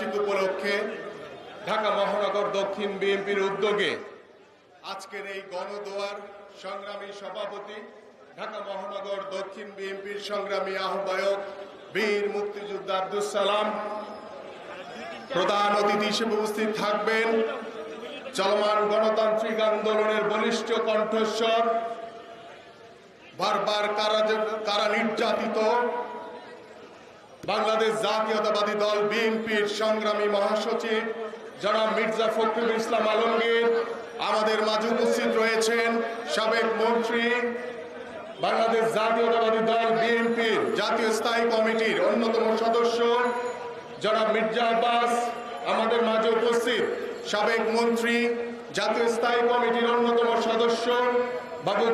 বার্ষিক উপলক্ষে ঢাকা মহানগর দক্ষিণ বিএনপির উদ্যোগে আজকের এই গণদোয়ার সংগ্রামী সভাপতি, ঢাকা মহানগর দক্ষিণ বিএনপির সংগ্রামী আহ্বায়ক বীর মুক্তিযোদ্ধা আব্দুল সালাম। প্রধান অতিথি হিসেবে উপস্থিত থাকবেন চলমান গণতান্ত্রিক আন্দোলনের বলিষ্ঠ কণ্ঠস্বর, বারবার কারা কারা নির্যাতিত বাংলাদেশ জাতীয়তাবাদী দল বিএনপির সংগ্রামী মহাসচিব জনাব মির্জা ফখরুল ইসলাম আলমগীর। আমাদের মাঝে উপস্থিত রয়েছেন সাবেক মন্ত্রী, বাংলাদেশ জাতীয়তাবাদী দল বিএনপির জাতীয় স্থায়ী কমিটির অন্যতম সদস্য জনাব মির্জা আব্বাস। আমাদের মাঝে উপস্থিত সাবেক মন্ত্রী, জাতীয় স্থায়ী কমিটির অন্যতম সদস্য বাবু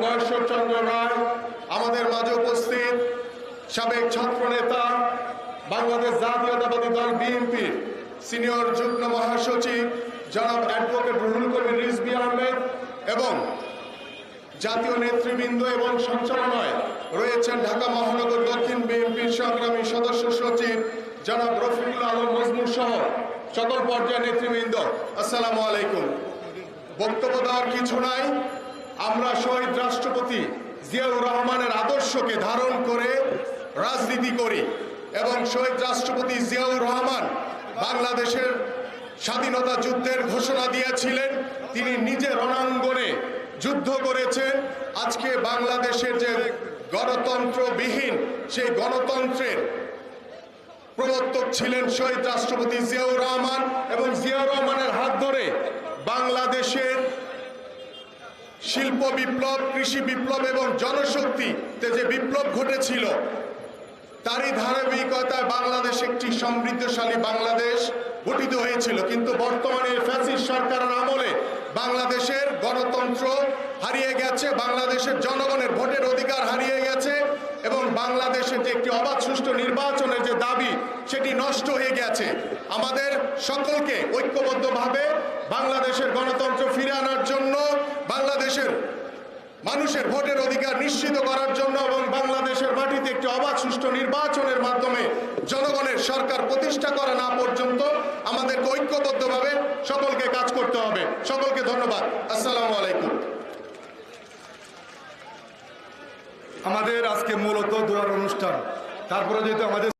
চন্দ্র রায়। আমাদের মাঝে উপস্থিত সাবেক ছাত্র নেতা বাংলাদেশ জাতীয়তাবাদী দল বিএনপির সিনিয়র যুগ্ম মহাসচিব জনাব অ্যাডভোকেট রুহুল কবির রিজবি আহমেদ এবং জাতীয় নেতৃবৃন্দ এবং সঞ্চালনায় রয়েছেন ঢাকা মহানগর দক্ষিণ বিএনপির সংগ্রামী সদস্য সচিব জনাব রফিকুল আলম মজমুর সহ সকল পর্যায়ের নেতৃবৃন্দ। আসসালামু আলাইকুম। বক্তব্য দেওয়ার কিছু নাই। আমরা শহীদ রাষ্ট্রপতি জিয়াউর রহমানের আদর্শকে ধারণ করে রাজনীতি করি। এবং শহীদ রাষ্ট্রপতি জিয়াউর রহমান বাংলাদেশের স্বাধীনতা যুদ্ধের ঘোষণা দিয়েছিলেন। তিনি নিজে রণাঙ্গনে যুদ্ধ করেছেন। আজকে বাংলাদেশের যে গণতন্ত্রবিহীন, সেই গণতন্ত্রের প্রবর্তক ছিলেন শহীদ রাষ্ট্রপতি জিয়াউর রহমান এবং জিয়াউর রহমানের হাত ধরে বাংলাদেশের শিল্প বিপ্লব, কৃষি বিপ্লব এবং জনশক্তিতে যে বিপ্লব ঘটেছিল তারই ধারাবাহিকতায় বাংলাদেশ একটি সমৃদ্ধশালী বাংলাদেশ গঠিত হয়েছিল। কিন্তু বর্তমানে ফ্যাসিস্ট সরকারের আমলে বাংলাদেশের গণতন্ত্র হারিয়ে গেছে, বাংলাদেশের জনগণের ভোটের অধিকার হারিয়ে গেছে, এবং বাংলাদেশের যে একটি অবাধ সুষ্ঠু নির্বাচনের যে দাবি, সেটি নষ্ট হয়ে গেছে। আমাদের সকলকে ঐক্যবদ্ধভাবে বাংলাদেশের গণতন্ত্র ফিরে আনার জন্য বাংলাদেশের মানুষের ভোটের অধিকার নিশ্চিত করার জন্য এবং বাংলাদেশের মাটিতে একটি অবাধ সুষ্ঠু নির্বাচনের মাধ্যমে জনগণের সরকার প্রতিষ্ঠা করা না পর্যন্ত আমাদেরকে ঐক্যবদ্ধভাবে সকলকে কাজ করতে হবে। সকলকে ধন্যবাদ। আসসালামু আলাইকুম। আমাদের আজকে মূলত দোয়ার অনুষ্ঠান। তারপরে যেহেতু আমাদের